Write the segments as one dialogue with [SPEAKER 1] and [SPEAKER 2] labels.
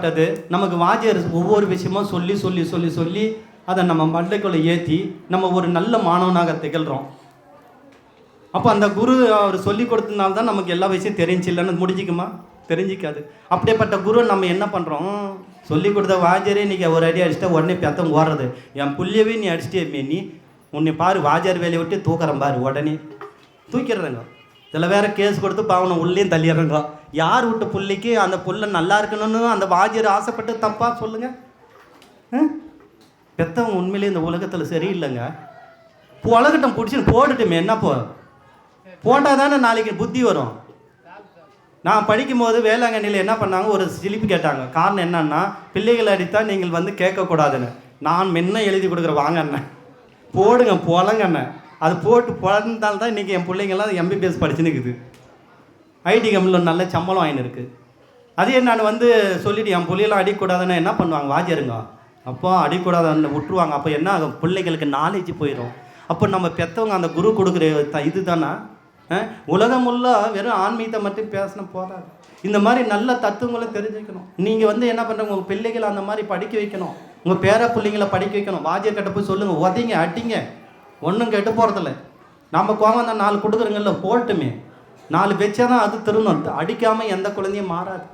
[SPEAKER 1] பழக்கப்பட்டது நமக்கு வாத்தியார் ஒவ்வொரு விஷயமும் சொல்லி சொல்லி சொல்லி சொல்லி அதை நம்ம மண்டைக்குள்ளே ஏற்றி நம்ம ஒரு நல்ல மாணவனாக திகழ்கிறோம் அப்போ அந்த குரு அவர் சொல்லி கொடுத்தனால தான் நமக்கு எல்லா விஷயம் தெரிஞ்சு இல்லைன்னு முடிஞ்சிக்குமா? தெரிஞ்சிக்காது. அப்படியேப்பட்ட குரு நம்ம என்ன பண்ணுறோம் சொல்லி கொடுத்த வாஜரே இன்றைக்கி ஒரு அடி அடிச்சிட்டா உடனே பெத்தம் ஓடுறது. என் புள்ளியவே நீ அடிச்சிட்டே நீ உன்னை பாரு வாஜார் வேலையை விட்டு தூக்குறேன் பாரு உடனே. தூக்கிடுறேங்க. இதில் வேற கேஸ் கொடுத்து பாவனை உள்ளேயும் தள்ளிடுறேங்க. யார் விட்ட புள்ளிக்கு அந்த புள்ள நல்லா இருக்கணும்னு அந்த வாஜியர் ஆசைப்பட்டு தப்பா சொல்லுங்க? பெத்தவங்க உண்மையிலேயே இந்த உலகத்தில் சரியில்லைங்க. உலகட்டம் பிடிச்சின்னு போட்டுட்டுமே என்ன போ? போட்டால் தானே நாளைக்கு புத்தி வரும். நான் படிக்கும்போது வேளாங்கண்ணியில் என்ன பண்ணாங்க? ஒரு சிலிப்பு கேட்டாங்க. காரணம் என்னன்னா பிள்ளைகளை அடித்தா நீங்கள் வந்து கேட்கக்கூடாதுன்னு. நான் முன்ன எழுதி கொடுக்குற வாங்க அண்ணன் போடுங்க பொலங்க அண்ணன் அது போட்டு பிறந்தால்தான் இன்றைக்கி என் பிள்ளைங்கள்லாம் எம்பிபிஎஸ் படிச்சுன்னுக்குது ஐடி கம்பெனியில் நல்ல சம்பளம் வாங்கின்னு இருக்குது அதே நான் வந்து சொல்லிவிட்டு என் புள்ளியெல்லாம் அடிக்கூடாதுன்னா என்ன பண்ணுவாங்க? வாஜருங்க அப்போ அடிக்கூடாதுன்னு விட்டுருவாங்க. அப்போ என்ன ஆகும்? பிள்ளைகளுக்கு நாலேஜ் போயிடும் அப்போ நம்ம பெற்றவங்க அந்த குரு கொடுக்குற த- இது தானே உலகம் உள்ள வெறும் ஆன்மீகத்தை மட்டும் பேசின போதாது. இந்த மாதிரி நல்ல தத்துவங்களை தெரிஞ்சுக்கணும். நீங்கள் வந்து என்ன பண்ணுறீங்க உங்கள் பிள்ளைகளை அந்த மாதிரி படிக்க வைக்கணும். உங்கள் பேர பிள்ளைங்களை படிக்க வைக்கணும். வாஜியர் கிட்ட போய் சொல்லுங்கள் உதைங்க அடிங்க. ஒன்றும் கெட்டு போகிறதில்ல நம்ம கோவம் தான் நாலு கொடுக்குறோங்கல்ல போட்டுமே. நாலு வச்சா தான் அது திருந்தும். அடிக்காமல் எந்த குழந்தையும் மாறாது.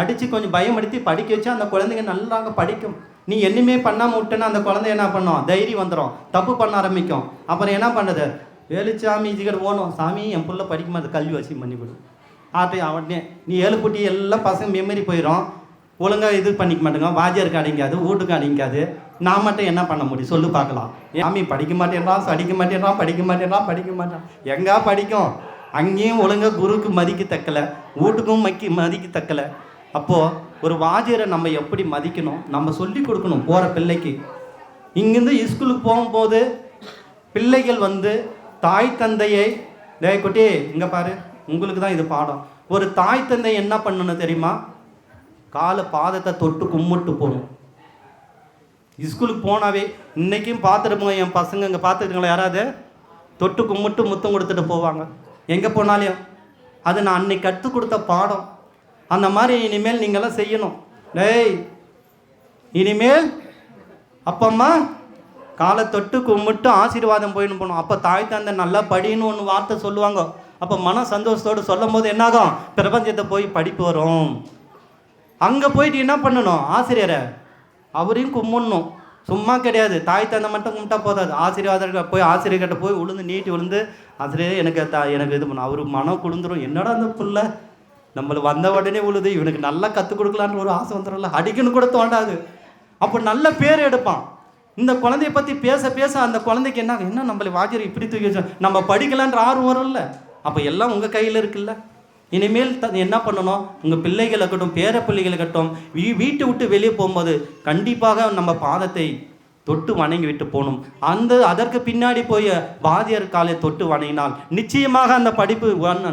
[SPEAKER 1] அடித்து கொஞ்சம் பயமடுத்தி படிக்க வச்சா அந்த குழந்தைங்க நல்லாங்க படிக்கும். நீ என்னமே பண்ணாமல் விட்டேன்னா அந்த குழந்தை என்ன பண்ணும்? தைரியம் வந்துடும் தப்பு பண்ண ஆரம்பிக்கும். அப்புறம் என்ன பண்ணுது? வேலுச்சாமி இதுகிட்ட ஓணும். சாமி என் பிள்ளை படிக்க மாட்டேது கல்வி வசி பண்ணி கொடு ஆட்டை அவனே. நீ ஏழு குட்டி எல்லாம் பசங்க மெமரி போயிடும் ஒழுங்காக இது பண்ணிக்க மாட்டேங்க. வாஜியருக்கு அடிங்காது வீட்டுக்கு அடிங்காது நான் மட்டும் என்ன பண்ண முடியும்? சொல்லு பார்க்கலாம். சாமி படிக்க மாட்டேன்றான் படிக்க மாட்டேன்றான் படிக்க மாட்டேன்றான் படிக்க மாட்டான் எங்கே படிக்கும்? அங்கேயும் ஒழுங்காக குருக்கு மதிக்க தக்கலை வீட்டுக்கும் மக்கி மதிக்க தக்கலை. அப்போது ஒரு வாத்தியரை நம்ம எப்படி மதிக்கணும்? நம்ம சொல்லி கொடுக்கணும் போகிற பிள்ளைக்கு. இங்கேருந்து ஸ்கூலுக்கு போகும்போது பிள்ளைகள் வந்து தாய் தந்தையை டேய் குட்டி இங்கே பாரு உங்களுக்கு தான் இது பாடம். ஒரு தாய் தந்தை என்ன பண்ணணும் தெரியுமா? காலை பாதத்தை தொட்டு கும்பிட்டு போகணும். ஸ்கூலுக்கு போனாவே இன்றைக்கும் பார்த்துருப்போம் என் பசங்க இங்கே பார்த்துருக்கீங்களா யாராவது? தொட்டு கும்பிட்டு முத்தம் கொடுத்துட்டு போவாங்க. எங்கே போனாலையும் அது நான் அன்னைக்கு கற்றுக் கொடுத்த பாடம். அந்த மாதிரி இனிமேல் நீங்களாம் செய்யணும். டேய் இனிமேல் அப்பம்மா காலை தொட்டு கும்பிட்டு ஆசீர்வாதம் போயின்னு போகணும். அப்போ தாய் தந்தை நல்லா படின்னு ஒன்று வார்த்தை சொல்லுவாங்க. அப்போ மன சந்தோஷத்தோடு சொல்லும் போது என்னாகும்? பிரபஞ்சத்தை போய் படிப்பு வரும். அங்கே போயிட்டு என்ன பண்ணணும்? ஆசிரியரை. அவரையும் கும்பிடணும். சும்மா கிடையாது. தாய் தந்தை மட்டும் கும்பிட்டா போதாது. ஆசீர்வாதம் போய் ஆசிரியர்கிட்ட போய் விழுந்து நீட்டி விழுந்து ஆசிரியர் எனக்கு தா எனக்கு இது பண்ண. அவருக்கு மனம் குளிந்துடும் என்னடா அந்த புள்ள? நம்மளை வந்த உடனே உழுது இவனுக்கு நல்லா கற்றுக் கொடுக்கலான்னு ஒரு ஆசை வந்துடும்ல அடிக்கணும் கூட தோண்டாது அப்போ நல்ல பேர் எடுப்பான். இந்த குழந்தைய பற்றி பேச பேச அந்த குழந்தைக்கு என்ன என்ன நம்மளை வாஜர் இப்படி தூக்கி வச்சோம் நம்ம படிக்கலான்ற ஆர்வம் வரும்ல. அப்போ எல்லாம் உங்கள் கையில் இருக்குல்ல. இனிமேல் த என்ன பண்ணணும்? உங்கள் பிள்ளைகள் இருக்கட்டும் பேர பிள்ளைகள் இருக்கட்டும் வீ வீட்டை விட்டு வெளியே போகும்போது கண்டிப்பாக நம்ம பாதத்தை தொட்டு வணங்கி விட்டு போகணும். அந்த அதற்கு பின்னாடி போய் வாதியர் காலை தொட்டு வணங்கினால் நிச்சயமாக அந்த படிப்பு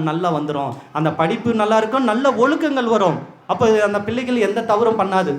[SPEAKER 1] நல்லா வந்துடும் அந்த படிப்பு நல்லா இருக்கும் நல்ல ஒழுக்கங்கள் வரும். அப்போ அந்த பிள்ளைகள் எந்த தவறும் பண்ணாது.